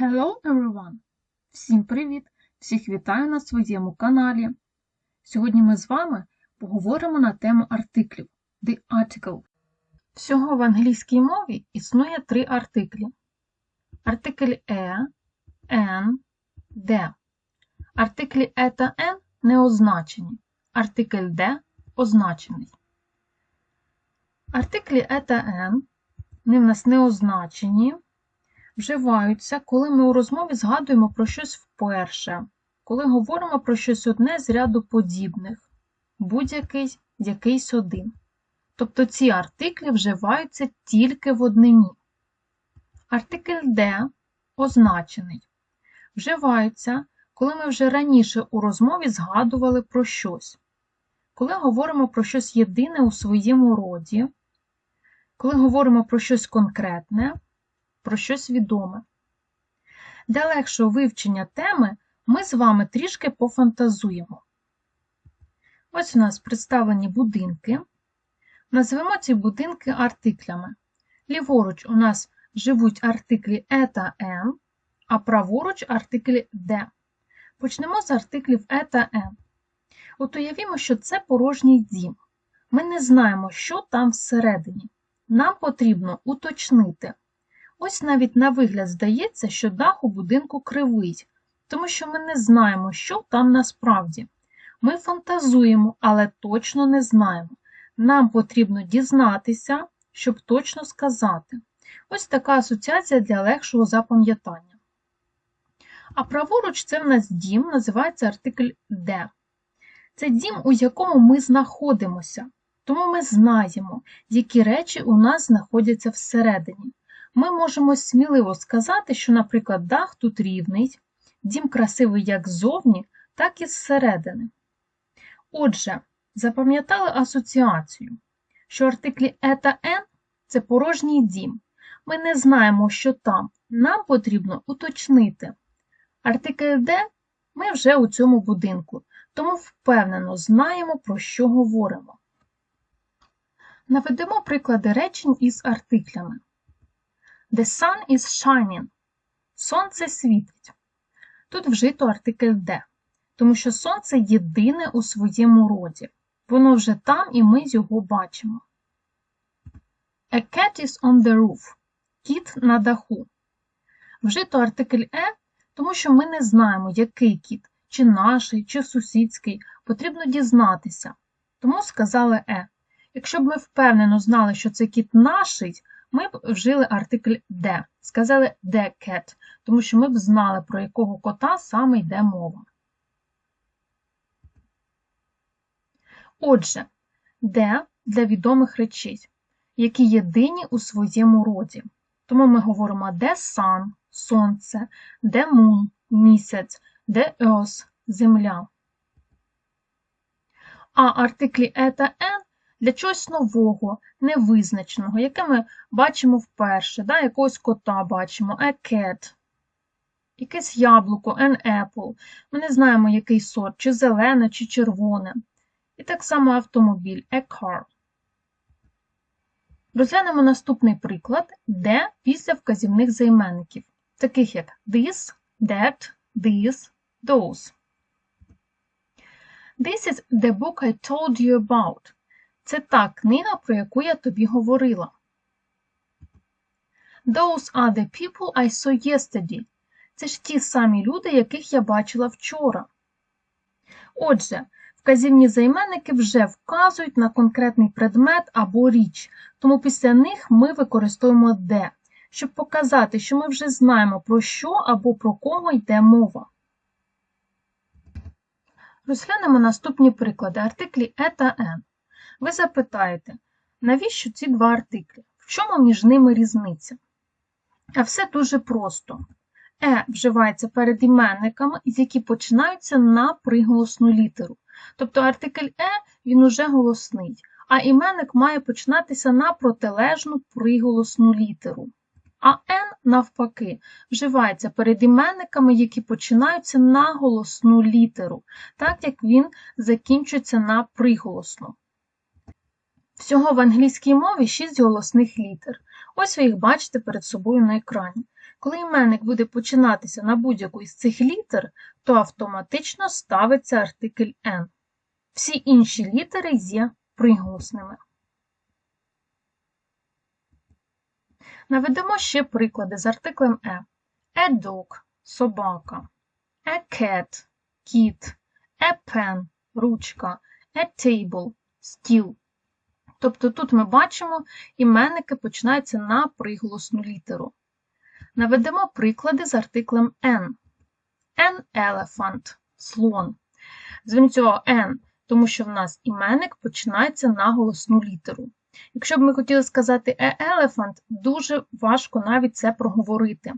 Hello everyone! Всім привіт! Всіх вітаю на своєму каналі. Сьогодні ми з вами поговоримо на тему артиклів The Article. Всього в англійській мові існує три артиклі. Артикль е, ен, де. Артиклі е та ен не означені. Артикль де означений. Артиклі е та ен вони в нас не означені вживаються, коли ми у розмові згадуємо про щось вперше, коли говоримо про щось одне з ряду подібних, будь-який якийсь один. Тобто ці артиклі вживаються тільки в однині. Артикль де означений. Вживаються, коли ми вже раніше у розмові згадували про щось. Коли говоримо про щось єдине у своєму роді, коли говоримо про щось конкретне, про щось відоме. Для легшого вивчення теми ми з вами трішки пофантазуємо. Ось у нас представлені будинки. Назвемо ці будинки артиклями. Ліворуч у нас живуть артиклі е та н, а праворуч артиклі де. Почнемо з артиклів е та н. От уявімо, що це порожній дім. Ми не знаємо, що там всередині. Нам потрібно уточнити. Ось навіть на вигляд здається, що дах у будинку кривий, тому що ми не знаємо, що там насправді. Ми фантазуємо, але точно не знаємо. Нам потрібно дізнатися, щоб точно сказати. Ось така асоціація для легшого запам'ятання. А праворуч це в нас дім, називається артикль де. Це дім, у якому ми знаходимося, тому ми знаємо, які речі у нас знаходяться всередині. Ми можемо сміливо сказати, що, наприклад, дах тут рівний, дім красивий як ззовні, так і зсередини. Отже, запам'ятали асоціацію, що артиклі е та н це порожній дім. Ми не знаємо, що там. Нам потрібно уточнити. Артикль де ми вже у цьому будинку, тому впевнено знаємо, про що говоримо. Наведемо приклади речень із артиклями. The sun is shining. Сонце світить. Тут вжито артикль де, тому що сонце єдине у своєму роді. Воно вже там і ми його бачимо. A cat is on the roof. Кіт на даху. Вжито артикль е, тому що ми не знаємо, який кіт, чи наший, чи сусідський, потрібно дізнатися. Тому сказали е. Якщо б ми впевнено знали, що це кіт наший, ми б вжили артикль де, сказали де cat, тому що ми б знали, про якого кота саме йде мова. Отже, де для відомих речей, які єдині у своєму роді. Тому ми говоримо де sun – сонце, де moon – місяць, де earth – земля. А артиклі е та n для чогось нового, невизначеного, яке ми бачимо вперше, да, якогось кота бачимо, a cat, якесь яблуко, an apple. Ми не знаємо, який сорт, чи зелене, чи червоне. І так само автомобіль, a car. Розглянемо наступний приклад, де після вказівних займенників, таких як this, that, this, those. This is the book I told you about. Це та книга, про яку я тобі говорила. Those are the people I saw yesterday. Це ж ті самі люди, яких я бачила вчора. Отже, вказівні займенники вже вказують на конкретний предмет або річ, тому після них ми використовуємо де, щоб показати, що ми вже знаємо, про що або про кого йде мова. Розглянемо наступні приклади артиклі е та н. Ви запитаєте, навіщо ці два артиклі? В чому між ними різниця? А все дуже просто. Е вживається перед іменниками, які починаються на приголосну літеру. Тобто артикль Е він уже голосний, а іменник має починатися на протилежну приголосну літеру. А Н, навпаки, вживається перед іменниками, які починаються на голосну літеру, так як він закінчується на приголосну. Всього в англійській мові шість голосних літер. Ось ви їх бачите перед собою на екрані. Коли іменник буде починатися на будь-яку із цих літер, то автоматично ставиться артикль N. Всі інші літери є приголосними. Наведемо ще приклади з артиклем E. A dog – собака, a cat – кіт, a pen – ручка, a table – стіл. Тобто тут ми бачимо, іменники починаються на приголосну літеру. Наведемо приклади з артиклем N. An elephant – слон. Зверніть цього N, тому що в нас іменник починається на голосну літеру. Якщо б ми хотіли сказати a elephant, дуже важко навіть це проговорити.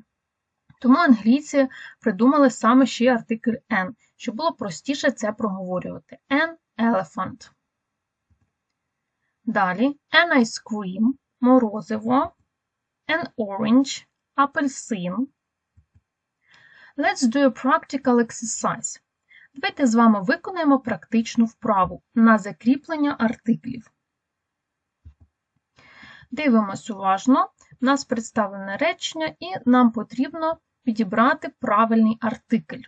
Тому англійці придумали саме ще артикль N, щоб було простіше це проговорювати. An elephant. Далі an ice cream – морозиво, an orange – апельсин. Let's do a practical exercise. Давайте з вами виконаємо практичну вправу на закріплення артиклів. Дивимось уважно, у нас представлене речення, і нам потрібно підібрати правильний артикль.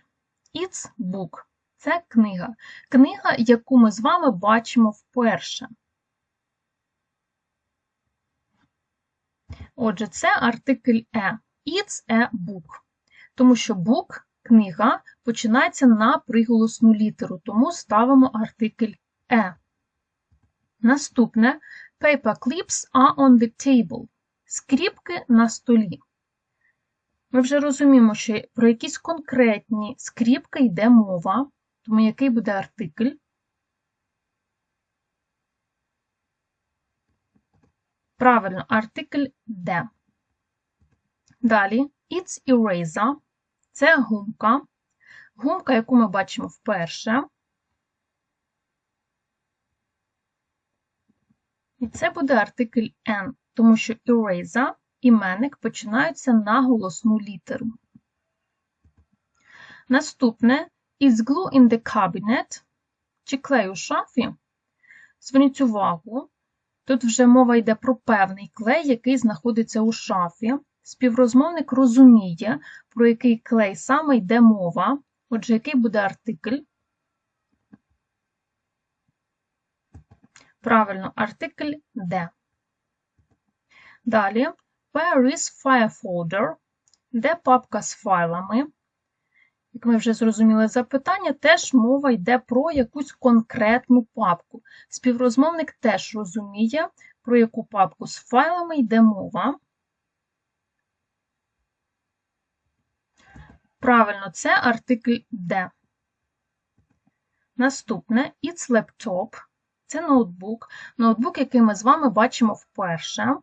It's book. Це книга. Книга, яку ми з вами бачимо вперше. Отже, це артикль E. It's a book. Тому що book, книга, починається на приголосну літеру, тому ставимо артикль E. Наступне Paper clips are on the table. Скріпки на столі. Ми вже розуміємо, що про якісь конкретні скріпки йде мова, тому який буде артикль. Правильно, артикль де. Далі it's eraser – це гумка. Гумка, яку ми бачимо вперше. І це буде артикль N, тому що eraser, іменник починаються на голосну літеру. Наступне is glue in the cabinet, чи клей у шафі. Зверніть увагу, тут вже мова йде про певний клей, який знаходиться у шафі. Співрозмовник розуміє, про який клей саме йде мова, отже, який буде артикль. Правильно, артикль де. Далі, where is file folder, де папка з файлами. Як ми вже зрозуміли запитання, теж мова йде про якусь конкретну папку. Співрозмовник теж розуміє, про яку папку з файлами йде мова. Правильно, це артикль де. Наступне it's laptop. Це ноутбук. Ноутбук, який ми з вами бачимо вперше.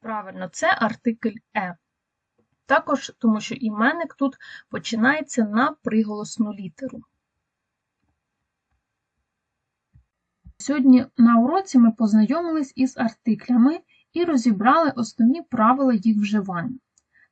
Правильно, це артикль Е. Також, тому що іменник тут починається на приголосну літеру. Сьогодні на уроці ми познайомились із артиклями і розібрали основні правила їх вживання.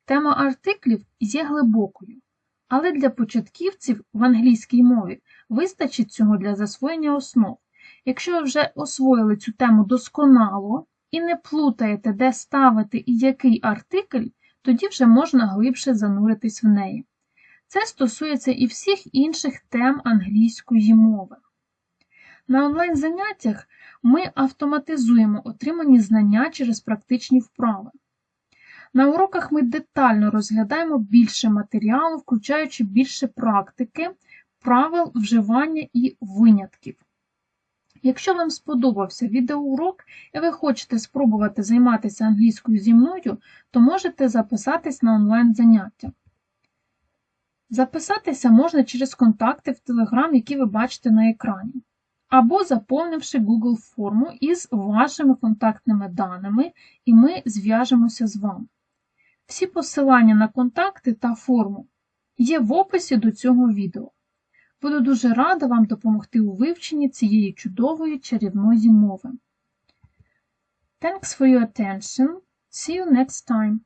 Тема артиклів є глибокою. Але для початківців в англійській мові вистачить цього для засвоєння основ. Якщо ви вже освоїли цю тему досконало і не плутаєте, де ставити і який артикль, тоді вже можна глибше зануритись в неї. Це стосується і всіх інших тем англійської мови. На онлайн-заняттях ми автоматизуємо отримані знання через практичні вправи. На уроках ми детально розглядаємо більше матеріалу, включаючи більше практики, правил вживання і винятків. Якщо вам сподобався відеоурок і ви хочете спробувати займатися англійською зі мною, то можете записатись на онлайн-заняття. Записатися можна через контакти в Telegram, які ви бачите на екрані, або заповнивши Google форму із вашими контактними даними, і ми зв'яжемося з вами. Всі посилання на контакти та форму є в описі до цього відео. Буду дуже рада вам допомогти у вивченні цієї чудової чарівної мови. Thanks for your attention. See you next time.